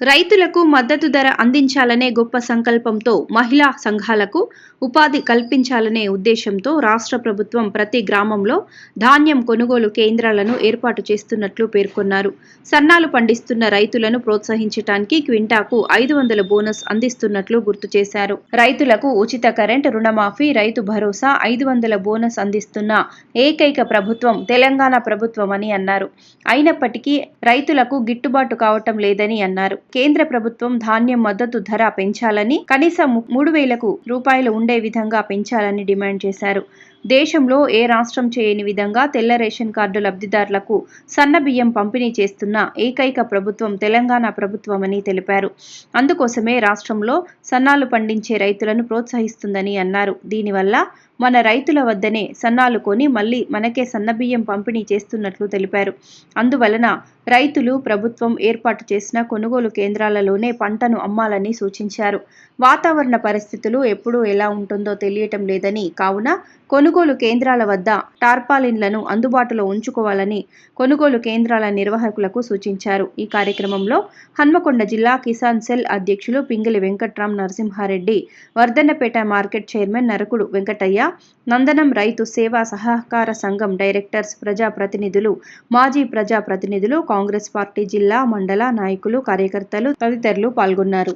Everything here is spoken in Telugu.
రైతులకు మద్దతు ధర అందించాలనే గొప్ప సంకల్పంతో మహిళా సంఘాలకు ఉపాధి కల్పించాలనే ఉద్దేశంతో రాష్ట్ర ప్రభుత్వం ప్రతి గ్రామంలో ధాన్యం కొనుగోలు కేంద్రాలను ఏర్పాటు చేస్తున్నట్లు పేర్కొన్నారు. సన్నాలు పండిస్తున్న రైతులను ప్రోత్సహించడానికి క్వింటాకు ఐదు వందల బోనస్ అందిస్తున్నట్లు గుర్తు చేశారు. రైతులకు ఉచిత కరెంట్ రుణమాఫీ రైతు భరోసా ఐదు వందల బోనస్ అందిస్తున్న ఏకైక ప్రభుత్వం తెలంగాణ ప్రభుత్వమని అన్నారు. అయినప్పటికీ రైతులకు గిట్టుబాటు కావటం లేదని అన్నారు. కేంద్ర ప్రభుత్వం ధాన్యం మద్దతు ధర పెంచాలని కనీసం మూడు వేలకు రూపాయలు ఉండే విధంగా పెంచాలని డిమాండ్ చేశారు. దేశంలో ఏ రాష్ట్రం చేయని విధంగా తెల్ల రేషన్ కార్డు లబ్ధిదారులకు సన్న బియ్యం పంపిణీ చేస్తున్న ఏకైక ప్రభుత్వం తెలంగాణ ప్రభుత్వమని తెలిపారు. అందుకోసమే రాష్ట్రంలో సన్నాలు పండించే రైతులను ప్రోత్సహిస్తుందని అన్నారు. దీనివల్ల మన రైతుల వద్దనే సన్నాలు కొని మళ్ళీ మనకే సన్నబియ్యం పంపిణీ చేస్తున్నట్లు తెలిపారు. అందువలన రైతులు ప్రభుత్వం ఏర్పాటు చేసిన కొనుగోలు కేంద్రాలలోనే పంటను అమ్మాలని సూచించారు. వాతావరణ పరిస్థితులు ఎప్పుడు ఎలా ఉంటుందో తెలియటం లేదని కావున కొనుగోలు కొనుగోలు కేంద్రాల వద్ద టార్పాలిన్లను అందుబాటులో ఉంచుకోవాలని కొనుగోలు కేంద్రాల నిర్వాహకులకు సూచించారు. ఈ కార్యక్రమంలో హన్మకొండ జిల్లా కిసాన్ సెల్ అధ్యక్షులు పింగిలి వెంకట్రామ్ నరసింహారెడ్డి వర్ధన్నపేట మార్కెట్ చైర్మన్ నరకుడు వెంకటయ్య నందనం రైతు సేవా సహకార సంఘం డైరెక్టర్స్ ప్రజాప్రతినిధులు మాజీ ప్రజాప్రతినిధులు కాంగ్రెస్ పార్టీ జిల్లా మండల నాయకులు కార్యకర్తలు తదితరులు పాల్గొన్నారు.